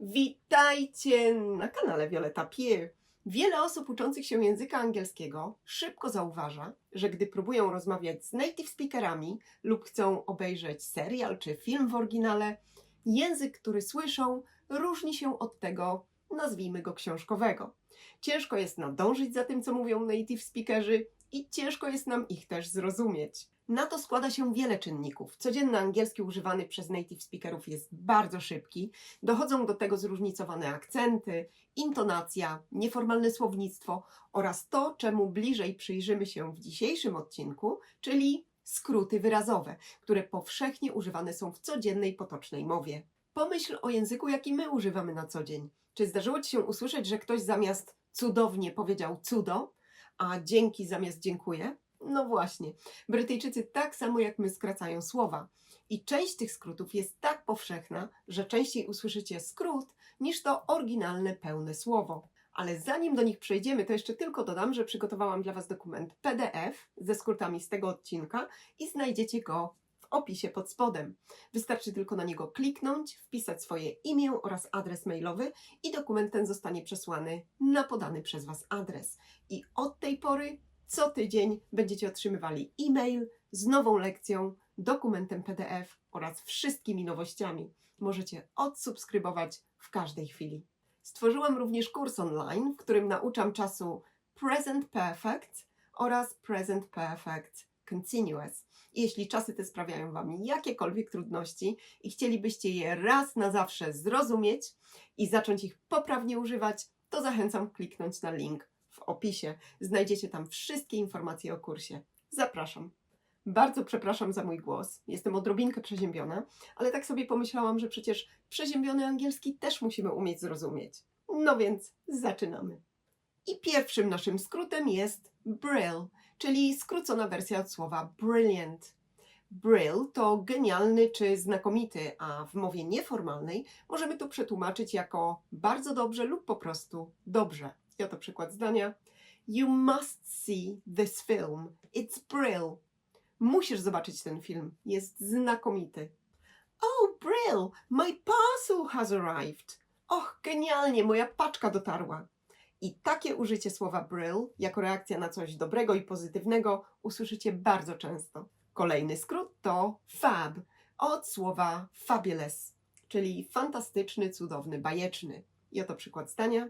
Witajcie na kanale Violeta Pier. Wiele osób uczących się języka angielskiego szybko zauważa, że gdy próbują rozmawiać z native speakerami lub chcą obejrzeć serial czy film w oryginale, język, który słyszą, różni się od tego, nazwijmy go książkowego. Ciężko jest nadążyć za tym, co mówią native speakerzy i ciężko jest nam ich też zrozumieć. Na to składa się wiele czynników. Codzienny angielski używany przez native speakerów jest bardzo szybki, dochodzą do tego zróżnicowane akcenty, intonacja, nieformalne słownictwo oraz to, czemu bliżej przyjrzymy się w dzisiejszym odcinku, czyli skróty wyrazowe, które powszechnie używane są w codziennej potocznej mowie. Pomyśl o języku, jaki my używamy na co dzień. Czy zdarzyło Ci się usłyszeć, że ktoś zamiast cudownie powiedział cudo, a dzięki zamiast dziękuję? No właśnie, Brytyjczycy tak samo jak my skracają słowa. I część tych skrótów jest tak powszechna, że częściej usłyszycie skrót niż to oryginalne pełne słowo. Ale zanim do nich przejdziemy, to jeszcze tylko dodam, że przygotowałam dla Was dokument PDF ze skrótami z tego odcinka i znajdziecie go opisie pod spodem. Wystarczy tylko na niego kliknąć, wpisać swoje imię oraz adres mailowy i dokument ten zostanie przesłany na podany przez Was adres. I od tej pory co tydzień będziecie otrzymywali e-mail z nową lekcją, dokumentem PDF oraz wszystkimi nowościami. Możecie odsubskrybować w każdej chwili. Stworzyłam również kurs online, w którym nauczam czasu Present Perfect oraz Present Perfect Continuous. Jeśli czasy te sprawiają Wam jakiekolwiek trudności i chcielibyście je raz na zawsze zrozumieć i zacząć ich poprawnie używać, to zachęcam kliknąć na link w opisie. Znajdziecie tam wszystkie informacje o kursie. Zapraszam. Bardzo przepraszam za mój głos. Jestem odrobinkę przeziębiona, ale tak sobie pomyślałam, że przecież przeziębiony angielski też musimy umieć zrozumieć. No więc zaczynamy. I pierwszym naszym skrótem jest Brill, czyli skrócona wersja od słowa brilliant. Brill to genialny czy znakomity, a w mowie nieformalnej możemy to przetłumaczyć jako bardzo dobrze lub po prostu dobrze. I oto przykład zdania. You must see this film. It's brill. Musisz zobaczyć ten film. Jest znakomity. Oh, brill! My parcel has arrived. Och, genialnie, moja paczka dotarła. I takie użycie słowa brill jako reakcja na coś dobrego i pozytywnego usłyszycie bardzo często. Kolejny skrót to fab, od słowa fabulous, czyli fantastyczny, cudowny, bajeczny. I oto przykład zdania.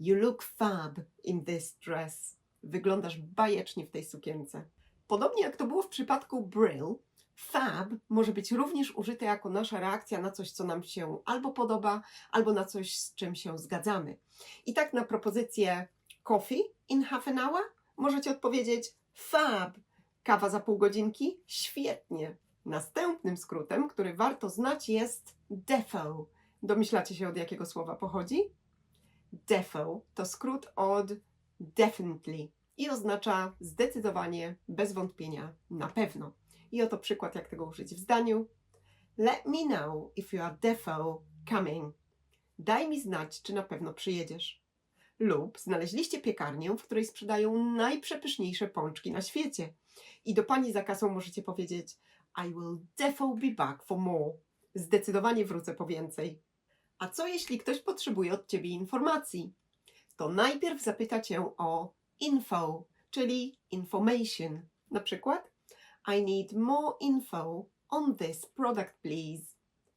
You look fab in this dress. Wyglądasz bajecznie w tej sukience. Podobnie jak to było w przypadku Brill, fab może być również użyte jako nasza reakcja na coś, co nam się albo podoba, albo na coś, z czym się zgadzamy. I tak na propozycję coffee in half an hour możecie odpowiedzieć fab. Kawa za pół godzinki? Świetnie. Następnym skrótem, który warto znać jest defo. Domyślacie się od jakiego słowa pochodzi? Defo to skrót od definitely i oznacza zdecydowanie, bez wątpienia, na pewno. I oto przykład, jak tego użyć w zdaniu. Let me know if you are defo coming. Daj mi znać, czy na pewno przyjedziesz. Lub znaleźliście piekarnię, w której sprzedają najprzepyszniejsze pączki na świecie. I do pani za kasą możecie powiedzieć I will defo be back for more. Zdecydowanie wrócę po więcej. A co jeśli ktoś potrzebuje od Ciebie informacji? To najpierw zapyta Cię o info, czyli information. Na przykład I need more info on this product, please.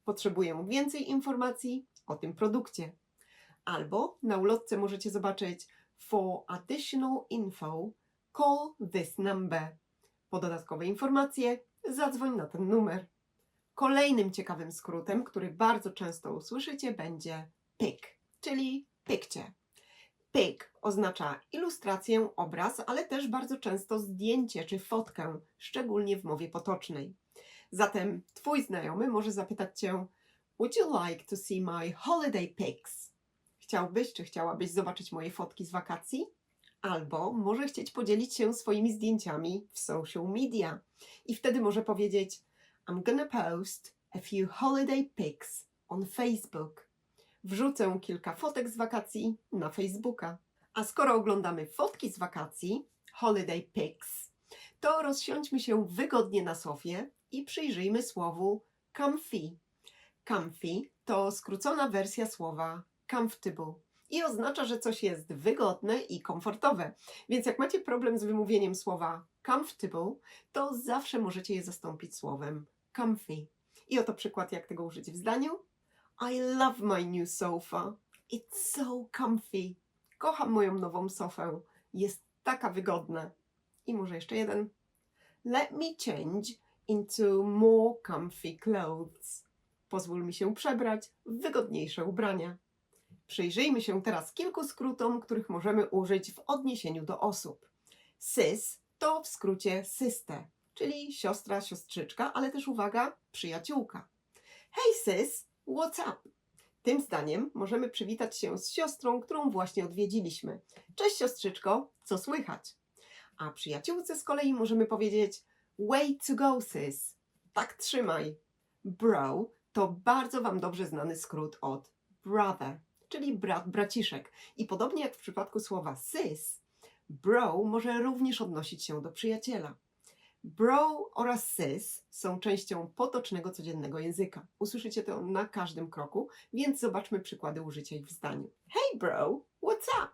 Potrzebuję więcej informacji o tym produkcie. Albo na ulotce możecie zobaczyć For additional info, call this number. Po dodatkowe informacje zadzwoń na ten numer. Kolejnym ciekawym skrótem, który bardzo często usłyszycie, będzie pic, czyli picture. Pic oznacza ilustrację, obraz, ale też bardzo często zdjęcie czy fotkę, szczególnie w mowie potocznej. Zatem Twój znajomy może zapytać Cię: Would you like to see my holiday pics? Chciałbyś czy chciałabyś zobaczyć moje fotki z wakacji? Albo może chcieć podzielić się swoimi zdjęciami w social media. I wtedy może powiedzieć: I'm gonna post a few holiday pics on Facebook. Wrzucę kilka fotek z wakacji na Facebooka. A skoro oglądamy fotki z wakacji, holiday pics, to rozsiądźmy się wygodnie na sofie i przyjrzyjmy słowu comfy. Comfy to skrócona wersja słowa comfortable i oznacza, że coś jest wygodne i komfortowe. Więc jak macie problem z wymówieniem słowa comfortable, to zawsze możecie je zastąpić słowem comfy. I oto przykład, jak tego użyć w zdaniu. I love my new sofa. It's so comfy. Kocham moją nową sofę. Jest taka wygodna. I może jeszcze jeden. Let me change into more comfy clothes. Pozwól mi się przebrać w wygodniejsze ubrania. Przyjrzyjmy się teraz kilku skrótom, których możemy użyć w odniesieniu do osób. Sis to w skrócie sister, czyli siostra, siostrzyczka, ale też uwaga, przyjaciółka. Hey sis, what's up? Tym zdaniem możemy przywitać się z siostrą, którą właśnie odwiedziliśmy. Cześć siostrzyczko, co słychać? A przyjaciółce z kolei możemy powiedzieć way to go sis. Tak trzymaj. Bro to bardzo Wam dobrze znany skrót od brother, czyli brat, braciszek. I podobnie jak w przypadku słowa sis, bro może również odnosić się do przyjaciela. Bro oraz sis są częścią potocznego codziennego języka. Usłyszycie to na każdym kroku, więc zobaczmy przykłady użycia ich w zdaniu. Hey bro, what's up?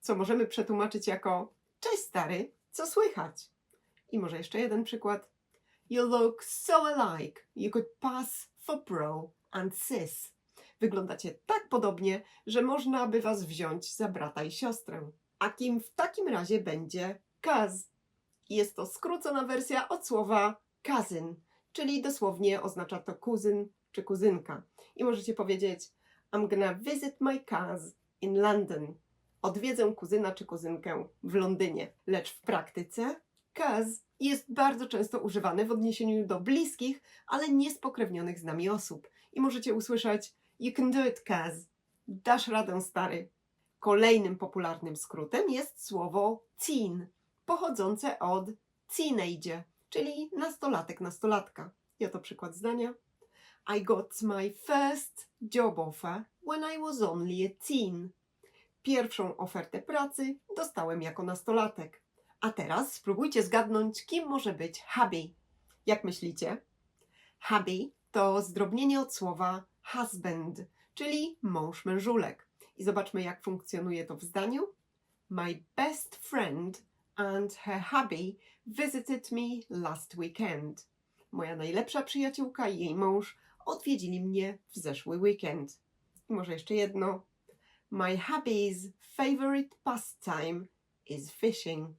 Co możemy przetłumaczyć jako Cześć stary, co słychać? I może jeszcze jeden przykład. You look so alike. You could pass for bro and sis. Wyglądacie tak podobnie, że można by was wziąć za brata i siostrę. A kim w takim razie będzie cuz? Jest to skrócona wersja od słowa cousin, czyli dosłownie oznacza to kuzyn czy kuzynka. I możecie powiedzieć I'm gonna visit my cuz in London. Odwiedzę kuzyna czy kuzynkę w Londynie. Lecz w praktyce cuz jest bardzo często używany w odniesieniu do bliskich, ale niespokrewnionych z nami osób. I możecie usłyszeć You can do it, cuz. Dasz radę, stary. Kolejnym popularnym skrótem jest słowo teen, pochodzące od teenager, czyli nastolatek, nastolatka. I oto przykład zdania. I got my first job offer when I was only a teen. Pierwszą ofertę pracy dostałem jako nastolatek. A teraz spróbujcie zgadnąć, kim może być hubby. Jak myślicie? Hubby to zdrobnienie od słowa husband, czyli mąż mężulek. I zobaczmy, jak funkcjonuje to w zdaniu. My best friend and her hubby visited me last weekend. Moja najlepsza przyjaciółka i jej mąż odwiedzili mnie w zeszły weekend. I może jeszcze jedno. My hubby's favorite pastime is fishing.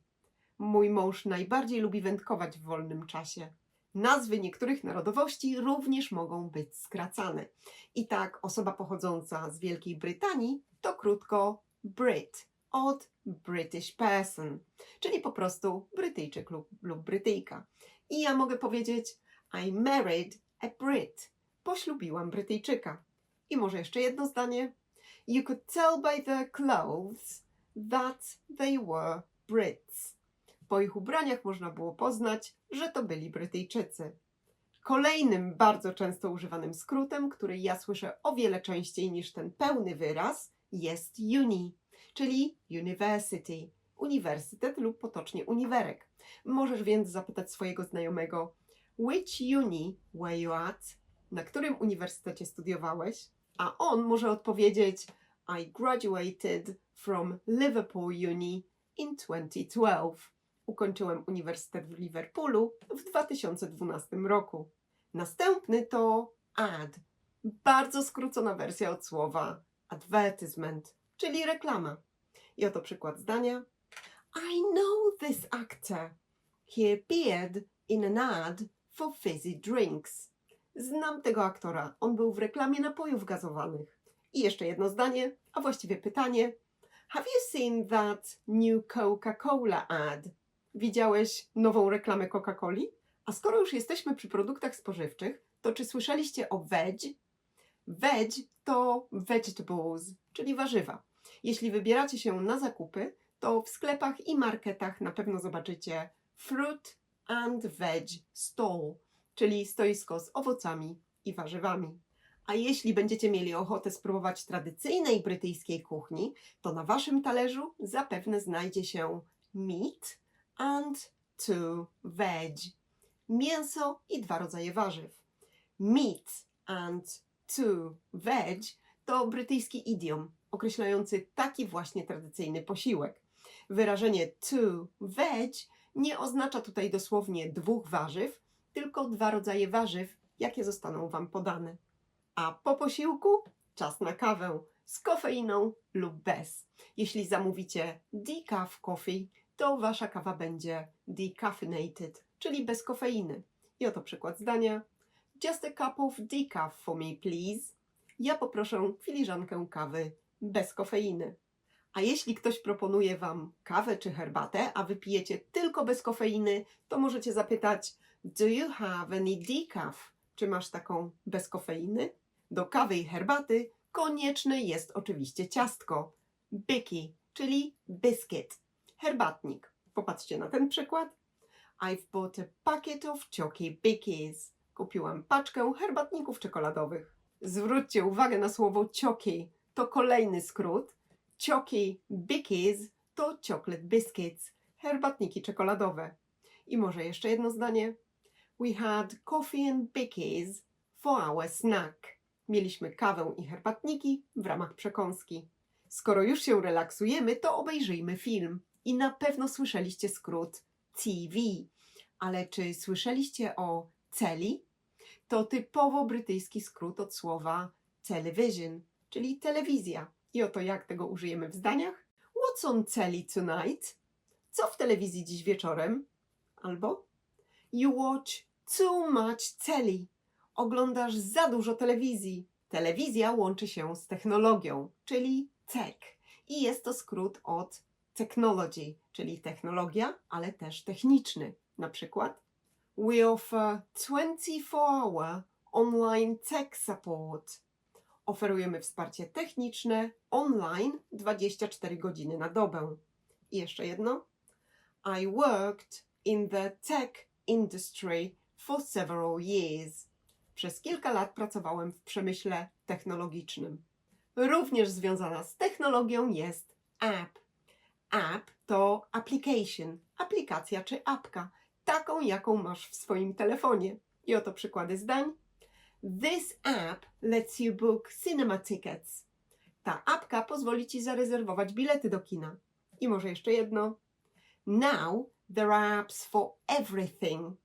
Mój mąż najbardziej lubi wędkować w wolnym czasie. Nazwy niektórych narodowości również mogą być skracane. I tak osoba pochodząca z Wielkiej Brytanii to krótko Brit od British person, czyli po prostu Brytyjczyk lub, lub Brytyjka. I ja mogę powiedzieć I married a Brit. Poślubiłam Brytyjczyka. I może jeszcze jedno zdanie. You could tell by their clothes that they were Brits. Po ich ubraniach można było poznać, że to byli Brytyjczycy. Kolejnym bardzo często używanym skrótem, który ja słyszę o wiele częściej niż ten pełny wyraz, jest uni, czyli university, uniwersytet lub potocznie uniwerek. Możesz więc zapytać swojego znajomego, which uni were you at? Na którym uniwersytecie studiowałeś? A on może odpowiedzieć, I graduated from Liverpool Uni in 2012 ukończyłem Uniwersytet w Liverpoolu w 2012 roku. Następny to ad, bardzo skrócona wersja od słowa advertisement, czyli reklama. I oto przykład zdania. I know this actor. He appeared in an ad for fizzy drinks. Znam tego aktora. On był w reklamie napojów gazowanych. I jeszcze jedno zdanie, a właściwie pytanie. Have you seen that new Coca-Cola ad? Widziałeś nową reklamę Coca-Coli? A skoro już jesteśmy przy produktach spożywczych, to czy słyszeliście o veg? Veg to vegetables, czyli warzywa. Jeśli wybieracie się na zakupy, to w sklepach i marketach na pewno zobaczycie fruit and veg stall, czyli stoisko z owocami i warzywami. A jeśli będziecie mieli ochotę spróbować tradycyjnej brytyjskiej kuchni, to na waszym talerzu zapewne znajdzie się meat and two veg. Mięso i dwa rodzaje warzyw. Meat and to veg to brytyjski idiom określający taki właśnie tradycyjny posiłek. Wyrażenie to veg nie oznacza tutaj dosłownie dwóch warzyw, tylko dwa rodzaje warzyw, jakie zostaną Wam podane. A po posiłku czas na kawę z kofeiną lub bez. Jeśli zamówicie decaf coffee, to Wasza kawa będzie decaffeinated, czyli bez kofeiny. I oto przykład zdania. Just a cup of decaf for me, please. Ja poproszę filiżankę kawy bez kofeiny. A jeśli ktoś proponuje Wam kawę czy herbatę, a wypijecie tylko bez kofeiny, to możecie zapytać Do you have any decaf? Czy masz taką bez kofeiny? Do kawy i herbaty konieczne jest oczywiście ciastko. Bicky, czyli biscuit. Herbatnik. Popatrzcie na ten przykład. I've bought a packet of chocky bickies. Kupiłam paczkę herbatników czekoladowych. Zwróćcie uwagę na słowo chocky. To kolejny skrót. Chocky bickies to chocolate biscuits. Herbatniki czekoladowe. I może jeszcze jedno zdanie. We had coffee and bickies for our snack. Mieliśmy kawę i herbatniki w ramach przekąski. Skoro już się relaksujemy, to obejrzyjmy film. I na pewno słyszeliście skrót TV. Ale czy słyszeliście o celi? To typowo brytyjski skrót od słowa television, czyli telewizja. I oto jak tego użyjemy w zdaniach. What's on telly tonight? Co w telewizji dziś wieczorem? Albo You watch too much telly. Oglądasz za dużo telewizji. Telewizja łączy się z technologią, czyli tech. I jest to skrót od technology, czyli technologia, ale też techniczny. Na przykład We offer 24-hour online tech support. Oferujemy wsparcie techniczne online 24 godziny na dobę. I jeszcze jedno. I worked in the tech industry for several years. Przez kilka lat pracowałem w przemyśle technologicznym. Również związana z technologią jest app. App to application, aplikacja czy apka, taką jaką masz w swoim telefonie. I oto przykłady zdań. This app lets you book cinema tickets. Ta apka pozwoli ci zarezerwować bilety do kina. I może jeszcze jedno. Now there are apps for everything.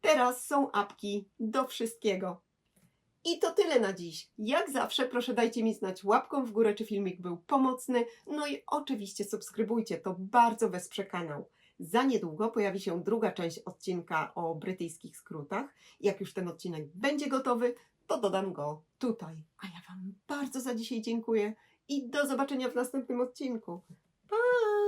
Teraz są apki do wszystkiego. I to tyle na dziś. Jak zawsze proszę dajcie mi znać łapką w górę, czy filmik był pomocny. No i oczywiście subskrybujcie, to bardzo wesprze kanał. Za niedługo pojawi się druga część odcinka o brytyjskich skrótach. Jak już ten odcinek będzie gotowy, to dodam go tutaj. A ja Wam bardzo za dzisiaj dziękuję i do zobaczenia w następnym odcinku. Pa!